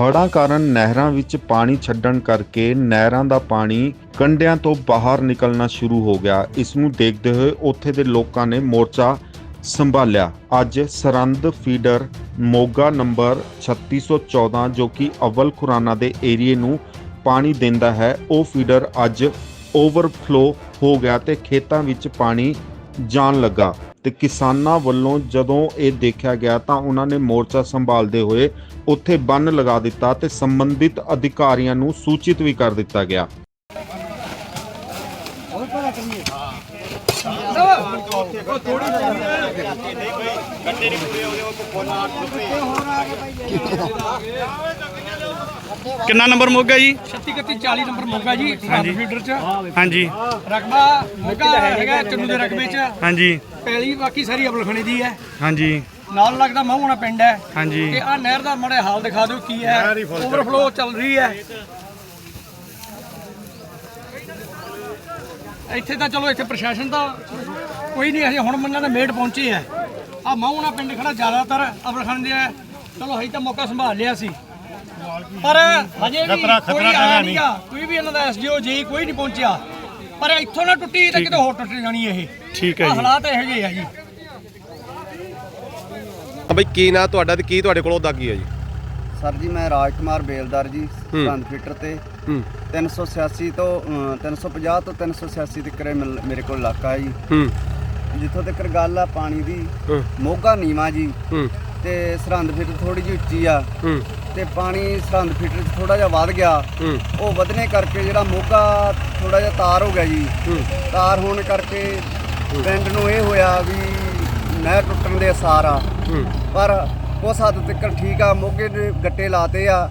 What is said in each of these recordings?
ਹੜ੍ਹਾਂ ਕਾਰਨ ਨਹਿਰਾਂ ਵਿੱਚ ਪਾਣੀ ਛੱਡਣ ਕਰਕੇ ਨਹਿਰਾਂ ਦਾ ਪਾਣੀ ਕੰਢਿਆਂ ਤੋਂ ਬਾਹਰ ਨਿਕਲਣਾ ਸ਼ੁਰੂ ਹੋ ਗਿਆ। ਇਸ ਨੂੰ ਦੇਖਦੇ ਹੋਏ ਉੱਥੇ ਦੇ ਲੋਕਾਂ ਨੇ ਮੋਰਚਾ ਸੰਭਾਲਿਆ। ਅੱਜ ਸਰੰਦ ਫੀਡਰ ਮੋਗਾ ਨੰਬਰ 3614 ਜੋ ਕਿ ਅਵਲ ਖੁਰਾਨਾ ਦੇ ਏਰੀਏ ਨੂੰ ਪਾਣੀ ਦਿੰਦਾ ਹੈ, ਉਹ ਫੀਡਰ ਅੱਜ ਓਵਰਫਲੋ ਹੋ ਗਿਆ ਤੇ ਖੇਤਾਂ ਵਿੱਚ ਪਾਣੀ ਜਾਣ ਲੱਗਾ। ਤੇ ਕਿਸਾਨਾਂ ਵੱਲੋਂ ਜਦੋਂ ਇਹ ਦੇਖਿਆ ਗਿਆ ਤਾਂ ਉਹਨਾਂ ਨੇ ਮੋਰਚਾ ਸੰਭਾਲਦੇ ਹੋਏ ਉੱਥੇ ਬੰਨ ਲਗਾ ਦਿੱਤਾ ਤੇ ਸੰਬੰਧਿਤ ਅਧਿਕਾਰੀਆਂ ਨੂੰ ਸੂਚਿਤ ਵੀ ਕਰ ਦਿੱਤਾ ਗਿਆ। ਕਿੰਨਾ ਨੰਬਰ ਮੋਗਾ ਜੀ? 36 31 40 ਨੰਬਰ ਮੋਗਾ ਜੀ ਹਾਂਜੀ। ਫੀਡਰ ਚ। ਹਾਂਜੀ। ਰਕਬਾ ਮੋਗਾ ਹੈਗਾ ਚੰਨੂ ਦੇ ਰਕਬੇ ਚ। ਹਾਂਜੀ। ਪੈਲੀ ਬਾਕੀ ਸਾਰੀ ਅਬਲਖਣੀ ਦੀ ਹੈ। ਹਾਂਜੀ। ਨਾਲ ਲੱਗਦਾ ਮਹੂਣਾ ਪਿੰਡ ਹੈ। ਹਾਂਜੀ। ਤੇ ਆ ਨਹਿਰ ਦਾ ਮੜੇ ਹਾਲ ਦਿਖਾ ਦਿਓ ਕੀ ਹੈ। ਓਵਰਫਲੋ ਚੱਲ ਰਹੀ ਹੈ। ਇੱਥੇ ਤਾਂ ਚਲੋ ਇੱਥੇ ਪ੍ਰਸ਼ਾਸਨ ਤਾਂ ਕੋਈ ਨਹੀਂ ਅਸੀਂ ਹੁਣ ਮੰਨਾਂ ਦੇ ਮੇਟ ਪਹੁੰਚੇ ਆ ਆ ਮਹੂਣਾ ਪਿੰਡ ਖੜਾ ਜ਼ਿਆਦਾਤਰ ਅਬਲਖਣ ਦੇ ਹੈ। ਚਲੋ ਅਸੀਂ ਤਾਂ ਮੌਕਾ ਸੰਭਾਲ ਲਿਆ ਸੀ। ਪਰ ਹਜੇ ਵੀ ਕੋਈ ਆਇਆ ਨਹੀਂਗਾ। ਕੋਈ ਵੀ ਇਹਨਾਂ ਦਾ ਐਸਡੀਓ ਜੀ ਕੋਈ ਨਹੀਂ ਪਹੁੰਚਿਆ। ਪਰ ਇੱਥੋਂ ਨਾ ਟੁੱਟੀ ਤਾਂ ਕਿਤੇ ਹੋਰ ਟੁੱਟ ਜਾਣੀ ਇਹ। ਠੀਕ ਹੈ ਹਾਲਾਤ ਇਹੋ ਜਿਹੇ ਆ ਜੀ। ਹਾਂ ਬਈ ਕੀ ਨਾਂ ਤੁਹਾਡਾ ਤੇ ਕੀ ਤੁਹਾਡੇ ਕੋਲ ਉਹਦਾ ਕੀ ਹੈ ਜੀ? ਸਰ ਜੀ ਮੈਂ ਰਾਜ ਕੁਮਾਰ ਬੇਲਦਾਰ ਜੀ ਸਰਹੰਦ ਫੀਟਰ ਤੇ। ਹੂੰ। 386 ਤੋਂ ਅ, 350 ਤੋਂ 386 ਤੱਕ ਮੇਰੇ ਕੋਲ ਇਲਾਕਾ ਹੈ ਜੀ। ਹੂੰ। ਜਿੱਥੋਂ ਤੱਕ ਗੱਲ ਆ ਪਾਣੀ ਦੀ ਹੂੰ। ਮੋਗਾ ਨੀਵਾ ਜੀ। ਹੂੰ। ਤੇ ਸਰਹੰਦ ਫੀਟਰ ਥੋੜੀ ਜਿਹੀ ਉੱਚੀ ਆ। ਹੂੰ। ਤੇ ਪਾਣੀ ਸਰਹੰਦ ਫੀਟਰ 'ਚ ਥੋੜਾ ਜਿਹਾ ਵੱਧ ਗਿਆ। ਹੂੰ। ਉਹ ਵਧਨੇ ਕਰਕੇ ਜਿਹੜਾ ਮੋਗਾ ਥੋੜਾ ਜਿਹਾ ਤਾਰ ਹੋ ਗਿਆ ਜੀ। ਹੂੰ। ਤਾਰ ਹੋਣ ਕਰਕੇ ਪਿੰਡ ਨੂੰ ਇਹ ਹੋਇਆ ਵੀ ਨਹਿਰ ਟੁੱਟਣ ਦੇ ਅਸਾਰ ਆ। ਪਰ ਉਸ ਹੱਦ ਤੱਕ ਠੀਕ ਆ ਮੋਗੇ ਦੇ ਗੱਟੇ ਲਾਤੇ ਆ।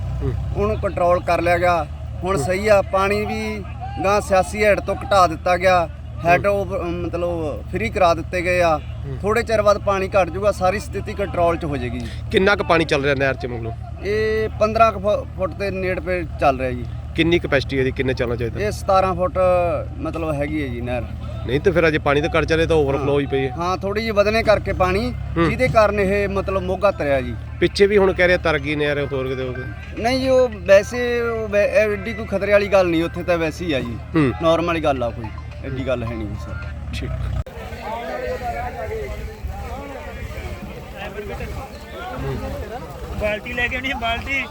ਉਹਨੂੰ ਕੰਟਰੋਲ ਕਰ ਲਿਆ ਗਿਆ। ਹੁਣ ਸਹੀ ਆ ਪਾਣੀ ਵੀ ਗਾਂ ਸਿਆਸੀ ਹੈਡ ਤੋਂ ਘਟਾ ਦਿੱਤਾ ਗਿਆ। ਹੈਡ ਉਹ ਮਤਲਬ ਫ੍ਰੀ ਕਰਾ ਦਿੱਤੇ ਗਏ ਆ। ਥੋੜੇ ਚਿਰ ਬਾਅਦ ਪਾਣੀ ਘਟ ਜਾਊਗਾ ਸਾਰੀ ਸਥਿਤੀ ਕੰਟਰੋਲ 'ਚ ਹੋ ਜਾਏਗੀ ਜੀ। ਕਿੰਨਾ ਕੁ ਪਾਣੀ ਚੱਲ ਰਿਹਾ ਨਹਿਰ 'ਚ ਮਤਲਬ ਇਹ 15 ਕੁ ਫੁ- ਫੁੱਟ ਦੇ ਨੇੜੇ ਪੇ ਚੱਲ ਰਿਹਾ ਜੀ। ਕਿੰਨੀ ਕਪੈਸਿਟੀ ਹੈ ਜੀ? ਕਿੰਨੇ ਚੱਲਣਾ ਚਾਹੀਦਾ? ਇਹ 17 ਫੁੱਟ ਮਤਲਬ ਹੈਗੀ ਹੈ ਜੀ ਨਹਿਰ। ਨਹੀਂ ਤੇ ਫਿਰ ਅਜੇ ਪਾਣੀ ਤਾਂ ਘਟ ਚੱਲੇ ਤਾਂ ਓਵਰਫਲੋ ਹੀ ਪਈ ਹੈ। ਹਾਂ ਥੋੜੀ ਜਿਹੀ ਵਧਨੇ ਕਰਕੇ ਪਾਣੀ ਜਿਹਦੇ ਕਾਰਨ ਇਹ ਮਤਲਬ ਮੋਗਾ ਤਰਿਆ ਜੀ। ਪਿੱਛੇ ਵੀ ਹੁਣ ਕਹਿ ਰਿਹਾ ਤਰ ਗਈ ਨਹਿਰ ਹੋਰ ਕਿਤੇ ਹੋ ਨਹੀਂ ਜੀ ਉਹ ਵੈਸੇ ਉਹ ਵੈ- ਐਡੀ ਕੋਈ ਖਤਰੇ ਵਾਲੀ ਗੱਲ ਨਹੀਂ ਉੱਥੇ ਤਾਂ ਵੈਸੇ ਹੀ ਆ ਜੀ। ਹੂੰ। ਨਾਰਮਲ ਹੀ ਗੱਲ ਆ ਕੋਈ ਐਡੀ ਗੱਲ ਹੈ ਨਹੀਂ ਸਰ। ਠੀਕ। ਬਾਲਟੀ ਲੈ ਕੇ ਆਣੀ ਬਾਲਟੀ।